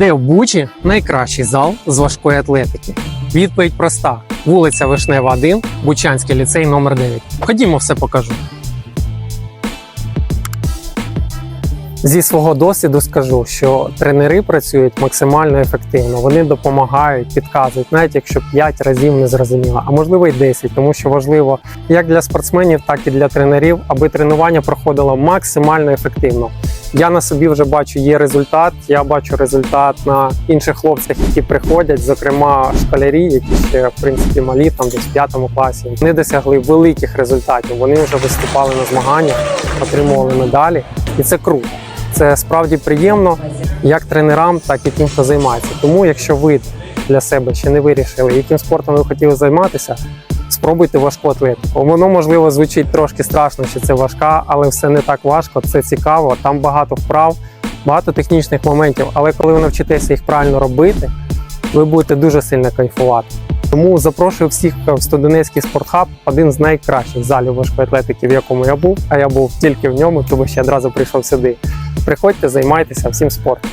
Де в Бучі найкращий зал з важкої атлетики? Відповідь проста: вулиця Вишнева, 1, Бучанський ліцей номер 9. Ходімо, все покажу. Зі свого досвіду скажу, що тренери працюють максимально ефективно. Вони допомагають, підказують, навіть якщо 5 разів не зрозуміло, а можливо й 10, тому що важливо як для спортсменів, так і для тренерів, аби тренування проходило максимально ефективно. Я на собі вже бачу, є результат. Я бачу результат на інших хлопцях, які приходять, зокрема школярі, які ще в принципі малі, там десь в п'ятому класі. Вони досягли великих результатів. Вони вже виступали на змаганнях, отримували медалі, і це круто. Це справді приємно як тренерам, так і тим, хто займається. Тому, якщо ви для себе ще не вирішили, яким спортом ви хотіли займатися, спробуйте важку атлетику. Воно можливо звучить трошки страшно, що це важка, але все не так важко. Це цікаво. Там багато вправ, багато технічних моментів. Але коли ви навчитеся їх правильно робити, ви будете дуже сильно кайфувати. Тому запрошую всіх в Студенецький спортхаб, один з найкращих залів важкої атлетики, в якому я був. А я був тільки в ньому, тому ще одразу прийшов сюди. Приходьте, займайтеся всім спортом.